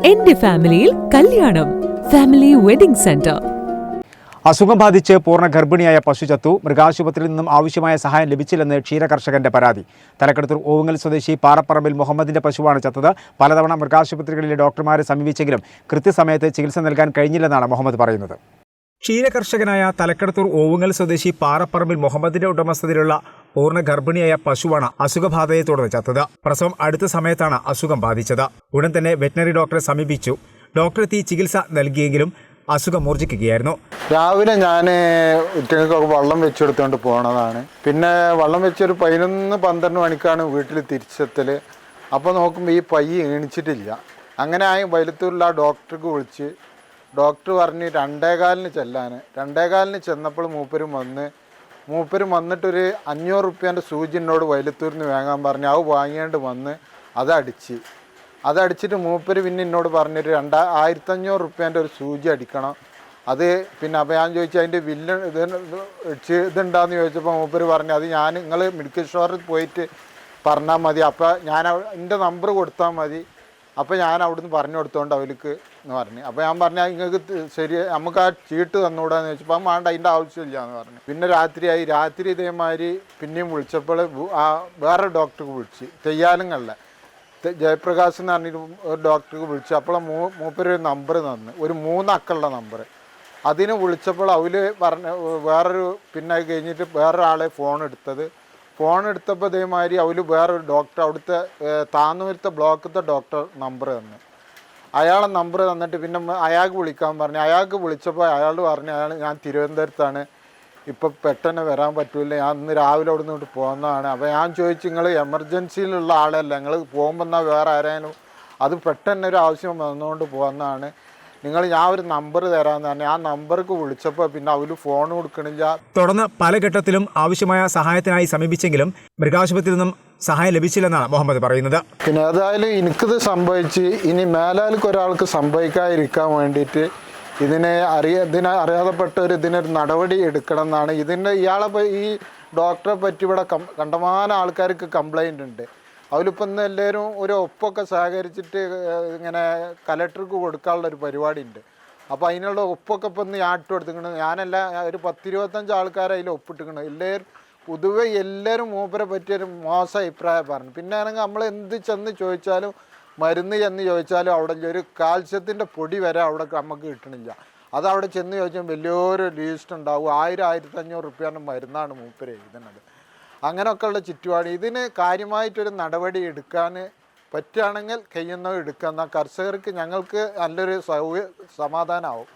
എന്റെ ഫാമിലിയിൽ കല്യാണം. Family wedding centre. അസുഖം ബാധിച്ച് പൂർണ ഗർഭിണിയായ പശു ചത്തു മൃഗാശുപത്രിയിൽ നിന്നും ആവശ്യമായ സഹായം ലഭിച്ചില്ലെന്ന് ക്ഷീരകർഷകന്റെ പരാതി. തലക്കെടുത്തൂർ ഓവുങ്ങൽ സ്വദേശി പാറപ്പറമ്പിൽ മുഹമ്മദിന്റെ പശുവാണ് ചത്തത്. പലതവണ മൃഗാശുപത്രികളിലെ ഡോക്ടർമാരെ സമീപിച്ചെങ്കിലും കൃത്യസമയത്ത് ചികിത്സ നൽകാൻ കഴിഞ്ഞില്ലെന്നാണ് മുഹമ്മദ് പറയുന്നത്. ക്ഷീരകർഷകനായ തലക്കെടുത്തൂർ ഓവുങ്ങൽ സ്വദേശി പാറപ്പറമ്പിൽ മുഹമ്മദിന്റെ ഉടമസ്ഥതയിലുള്ള പൂർണ ഗർഭിണിയായ പശുവാണ് അസുഖബാധയെ തുടർന്ന് ചത്തത്. പ്രസവം അടുത്ത സമയത്താണ് അസുഖം ബാധിച്ചത്. ഉടൻ തന്നെ വെറ്റിനറി ഡോക്ടറെ സമീപിച്ചു. ഡോക്ടർ എത്തി ചികിത്സ നൽകിയെങ്കിലും അസുഖം മൂർജിക്കുകയായിരുന്നു രാവിലെ ഞാൻ ഉച്ചക്കൊക്കെ വള്ളം വെച്ചെടുത്തുകൊണ്ട് പോണതാണ്. പിന്നെ വള്ളം വെച്ചൊരു പതിനൊന്ന് പന്ത്രണ്ട് മണിക്കാണ് വീട്ടിൽ തിരിച്ചെത്തൽ അപ്പോൾ നോക്കുമ്പോൾ ഈ പയ്യ എണിച്ചിട്ടില്ല. അങ്ങനെ ആയി വൈലത്തൂരിൽ ആ ഡോക്ടർക്ക് വിളിച്ച് ഡോക്ടർ പറഞ്ഞ് രണ്ടേകാലിന് ചെല്ലാൻ രണ്ടേകാലിന് ചെന്നപ്പോൾ മൂപ്പരും വന്ന് മൂപ്പരും വന്നിട്ടൊരു അഞ്ഞൂറ് റുപ്യേന്റെ സൂചി എന്നോട് വൈലത്തൂരിൽ നിന്ന് വാങ്ങാൻ പറഞ്ഞു അത് വാങ്ങിയാണ്ട് വന്ന് അതടിച്ച്. അതടിച്ചിട്ട് മൂപ്പര് പിന്നെ എന്നോട് പറഞ്ഞൊരു രണ്ടാ ആയിരത്തഞ്ഞൂറ് റുപ്യേന്റെ ഒരു സൂചി അടിക്കണം. അത് പിന്നെ അപ്പോൾ ഞാൻ ചോദിച്ചു അതിന്റെ വില്ല് ഇത് ഇതുണ്ടാന്ന് ചോദിച്ചപ്പോൾ മൂപ്പര് പറഞ്ഞു അത് ഞാൻ നിങ്ങൾ മെഡിക്കൽ സ്റ്റോറിൽ പോയിട്ട് പറഞ്ഞാൽ മതി. അപ്പോൾ ഞാൻ എന്റെ നമ്പർ കൊടുത്താൽ മതി. അപ്പോൾ ഞാൻ അവിടുന്ന് പറഞ്ഞു കൊടുത്തോണ്ട് അവർക്ക് എന്ന് പറഞ്ഞു. അപ്പോൾ ഞാൻ പറഞ്ഞു നിങ്ങൾക്ക് ശരി നമുക്ക് ആ ചീട്ട് തന്നുകൂടാന്ന് ചോദിച്ചപ്പോൾ "അത് വേണ്ട അതിന്റെ ആവശ്യമില്ല എന്ന് പറഞ്ഞു. പിന്നെ രാത്രിയായി. രാത്രി ഇതേമാതിരി പിന്നെയും വിളിച്ചപ്പോൾ ആ വേറെ ഡോക്ടർക്ക് വിളിച്ച് തെയ്യാലുങ്ങളിലെ തെ- ജയപ്രകാശ് എന്ന് പറഞ്ഞിട്ട് ഒരു ഡോക്ടർക്ക് വിളിച്ചു അപ്പോൾ മൂ മൂപ്പര് ഒരു നമ്പർ തന്നു. ഒരു മൂന്നക്കളുടെ നമ്പർ അതിന് വിളിച്ചപ്പോൾ അവർ പറഞ്ഞ വേറൊരു പിന്നെ കഴിഞ്ഞിട്ട് വേറൊരാളെ ഫോൺ എടുത്തത് ഫോൺ എടുത്തപ്പോൾ ഇതേമാതിരി വേറെ വേറൊരു ഡോക്ടർ അവിടുത്തെ താന്നൂരത്തെ ബ്ലോക്കത്തെ ഡോക്ടർ നമ്പർ തന്നു. അയാളെ നമ്പർ തന്നിട്ട് പിന്നെ അയാൾക്ക് വിളിക്കാൻ പറഞ്ഞു. അയാൾക്ക് വിളിച്ചപ്പോൾ അയാൾ പറഞ്ഞു അയാൾ ഞാൻ തിരുവനന്തപുരത്താണ്. ഇപ്പം പെട്ടെന്ന് വരാൻ പറ്റില്ല. ഞാൻ ഇന്ന് രാവിലെ അവിടെ നിന്ന് പോകുന്നതാണ് അപ്പോൾ ഞാൻ ചോദിച്ചു നിങ്ങൾ എമർജൻസിയിലുള്ള ആളല്ല? നിങ്ങൾ പോകുമ്പോൾ എന്നാൽ വേറെ ആരായാലും അത് പെട്ടെന്ന് ഒരു ആവശ്യം വന്നുകൊണ്ട് പോകുന്നതാണ് നിങ്ങൾ ഞാൻ ഒരു നമ്പർ തരാമെന്ന് തന്നെ. ആ നമ്പർക്ക് വിളിച്ചപ്പോൾ പിന്നെ അവർ ഫോൺ കൊടുക്കണില്ല. തുടർന്ന് പല ഘട്ടത്തിലും ആവശ്യമായ സഹായത്തിനായി സമീപിച്ചെങ്കിലും മൃഗാശുപത്രിയിൽ നിന്നും സഹായം ലഭിച്ചില്ലെന്നാണ് മുഹമ്മദ് പറയുന്നത്. പിന്നെ ഏതായാലും എനിക്കിത് സംഭവിച്ച് ഇനി മേലാൽക്ക് ഒരാൾക്ക് സംഭവിക്കാതിരിക്കാൻ വേണ്ടിയിട്ട് ഇതിനെ അറിയ ഇതിനെ അറിയാതെപ്പെട്ട ഒരു ഇതിനൊരു നടപടി എടുക്കണം എന്നാണ്. ഇതിന്റെ ഇയാളെ ഈ ഡോക്ടറെ പറ്റി ഇവിടെ കം കണ്ടമാനം ആൾക്കാർക്ക് കംപ്ലൈന്റ് ഉണ്ട്. അതിലിപ്പോൾ ഇന്ന് എല്ലാവരും ഒരു ഒപ്പൊക്കെ സഹകരിച്ചിട്ട് ഇങ്ങനെ കലക്ടർക്ക് കൊടുക്കാനുള്ള ഒരു പരിപാടി ഉണ്ട് അപ്പോൾ അതിനുള്ള ഒപ്പൊക്കെ ഇപ്പം ഇന്ന് ഞാൻ ഞാനല്ല ഒരു പത്തിരുപത്തഞ്ച് ആൾക്കാർ അതിൽ ഒപ്പിട്ടിരിക്കണം. എല്ലാവരും പൊതുവെ എല്ലാവരും മൂപ്പരെ പറ്റിയൊരു മോശം അഭിപ്രായം പറഞ്ഞു. പിന്നെ ആണെങ്കിൽ നമ്മൾ എന്ത് ചെന്ന് ചോദിച്ചാലും മരുന്ന് ചെന്ന് ചോദിച്ചാലും അവിടെ ഒരു കാൽസ്യത്തിന്റെ പൊടി വരെ അവിടെ നമുക്ക് കിട്ടണില്ല. അത് അവിടെ ചെന്ന് ചോദിച്ചാൽ വലിയൊരു ലീസ്റ്റ് ഉണ്ടാവും. ആയിരം ആയിരത്തഞ്ഞൂറ് റുപ്യാണ് മരുന്നാണ് മൂപ്പര് എഴുതുന്നത്. അങ്ങനെയൊക്കെയുള്ള ചുറ്റുപാട്. ഇതിന് കാര്യമായിട്ടൊരു നടപടി എടുക്കാൻ പറ്റുകയാണെങ്കിൽ കഴിയുന്നവ എന്നാൽ കർഷകർക്ക് ഞങ്ങൾക്ക് നല്ലൊരു സൗ സമാധാനമാവും